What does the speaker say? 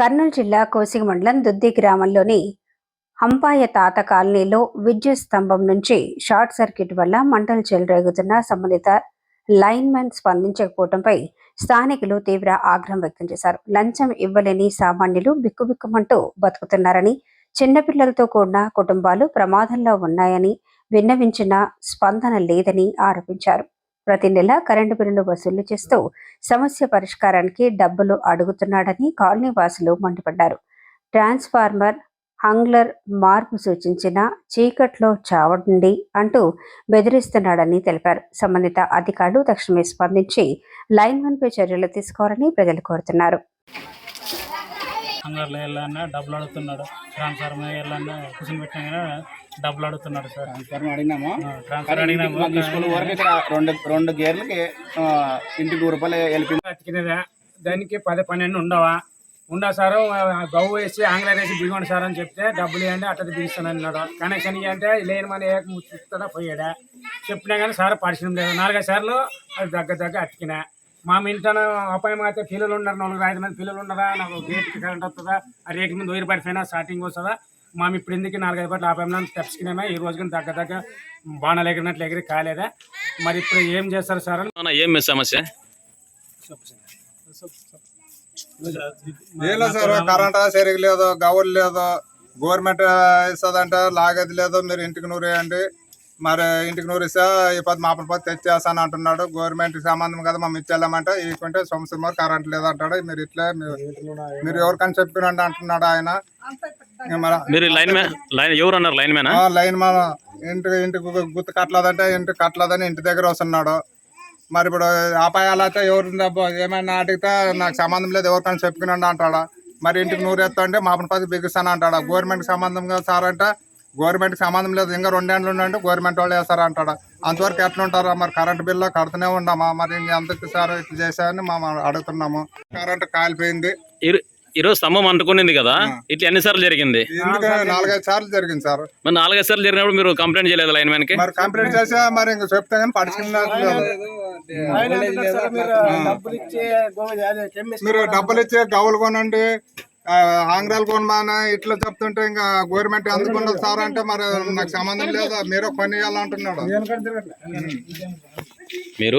కర్నూలు జిల్లా కోసిగ మండలం దుద్ది గ్రామంలోని హంపాయ తాత కాలనీలో విద్యుత్ స్తంభం నుంచి షార్ట్ సర్క్యూట్ వల్ల మంటలు చెలరేగుతున్న సంబంధిత లైన్మెన్ స్పందించకపోవడంపై స్థానికులు తీవ్ర ఆగ్రహం వ్యక్తం చేశారు. లంచం ఇవ్వలేని సామాన్యులు బిక్కుబిక్కుమంటూ బతుకుతున్నారని చిన్నపిల్లలతో కూడిన కుటుంబాలు ప్రమాదంలో ఉన్నాయని విన్నవించిన స్పందన లేదని ఆరోపించారు. ప్రతి నెల కరెంటు బిల్లులు వసూలు చేస్తూ సమస్య పరిష్కారానికి డబ్బులు అడుగుతున్నాడని కాలనీ వాసులు మండిపడ్డారు. ట్రాన్స్ఫార్మర్ హంగ్లర్ మార్పు సూచించిన చీకట్లో చావండి అంటూ బెదిరిస్తున్నాడని తెలిపారు. సంబంధిత అధికారులు తక్షణమే స్పందించి లైన్మెన్పై చర్యలు తీసుకోవాలని ప్రజలు కోరుతున్నారు. హంగర్లో వెళ్ళాలన్నా డబ్బులు అడుగుతున్నాడు. ట్రాన్స్ఫార్మర్ వెళ్ళాలన్నా కుషన్ పెట్టినా కానీ డబ్బులు అడుగుతున్నాడు సార్. ట్రాన్స్ఫార్మర్ అడిగినాము? ట్రాన్స్ఫర్ అడిగినాము. వరకు ఇక్కడ రెండు రెండు గేర్లకి ఇంటికి రూపాయలు ఎల్పి అతికినదా? దానికి పది పన్నెండు ఉండవా? ఉండా సారు గవ్వు వేసి ఆంగ్లేర్ వేసి బిగండి సార్ అని చెప్తే డబ్బులు ఇవ్వండి అట్లా బిగిస్తాను అన్నాడు. కనెక్షన్ ఇవ్వంటే లేని మన ఏక ముచ్చుతాడా పోయాడా? చెప్పినా కానీ సార్ పరిచయం లేదు. నాలుగైదు సార్లు అది దగ్గర దగ్గర అతికినా. మా ఇంట్లో అపాయం అయితే పిల్లలు ఉన్నారు నలుగురు ఐదు మంది పిల్లలు ఉన్నారా? నాకు గేట్కి కరెంట్ వస్తుందా? ఆ రేకు ముందు వైరు పడిపోయినా స్టార్టింగ్ వస్తుందా? మా ఇప్పుడు ఎందుకు నాలుగైదు పట్ల ఆపాయం తెప్పించుకునేమా ఈ రోజు కానీ దగ్గర దగ్గర బాణాలు ఎగిరినట్లు ఎగిరి కాలేదా? మరి ఇప్పుడు ఏం చేస్తారు సార్? ఏం మీ సమస్య? ఏం సార్ కరెంట్ సరిగ్గా లేదు గవర్లు లేదు గవర్నమెంట్ ఇస్తుందంటే లాగేది లేదు మీరు ఇంటికి నూరేయండి. మరి ఇంటికి నూరిస్తే ఈ పది మాపల పది తెచ్చేస్తాను అంటున్నాడు. గవర్నమెంట్ సంబంధం కదా మేము ఇచ్చేళ్ళమంటే ఇకుంటే సంవత్సరం మరి కరెంట్ లేదంటాడు. మీరు ఇట్లే మీరు ఎవరికని చెప్పినండి అంటున్నాడు ఆయన. మరి లైన్ లైన్ ఎవరు అన్నారు లైన్ మ్యానా ఆ, లైన్ మన ఇంటికి ఇంటికి గుర్తు కట్టలేదంటే ఇంటికి కట్టలేదని ఇంటి దగ్గర వస్తున్నాడు. మరి ఇప్పుడు అపాయాలు అయితే ఎవరు ఏమైనా అడిగితే నాకు సంబంధం లేదు ఎవరికైనా చెప్పుకున్నాడు అంటాడా? మరి ఇంటికి నూరు ఎత్తా అంటే మాపన పది బిగిస్తాను అంటాడా? గవర్నమెంట్ సంబంధం కదా సార్ అంటే గవర్నమెంట్ సంబంధం లేదు. ఇంకా రెండేళ్ళు ఉండంటే గవర్నమెంట్ వాళ్ళు వేస్తారు అంటాడా? అంతవరకు ఎట్లా ఉంటారా? మరి కరెంట్ బిల్లు కడుతూనే ఉన్నామా? మరి ఇంక ఎంతకు సార్ ఇట్లా చేశారని మేము అడుగుతున్నాము. కరెంట్ కాలిపోయింది. ఈరో- ఈరోజు స్తంభం అంటుకునింది కదా? ఇట్లా ఎన్నిసార్లు జరిగింది? ఎందుకు నాలుగైదు సార్లు జరిగింది సార్. మరి నాలుగైదు సార్లు జరిగినప్పుడు మీరు కంప్లైంట్ చేయలేదు లైన్ మ్యాన్కి మరి కంప్లీట్ చేసా మరి ఇంక చెప్తే కానీ ఇచ్చే మీరు డబ్బులు ఇచ్చి గవులు కొనండి. ఆంగ్రాలు కొనమాన ఇట్లా చెప్తుంటే ఇంకా గవర్నమెంట్ అందుకున్నది సార్ అంటే మరి నాకు సంబంధం లేదు? మీరు కొనియాలంటున్నాడు మీరు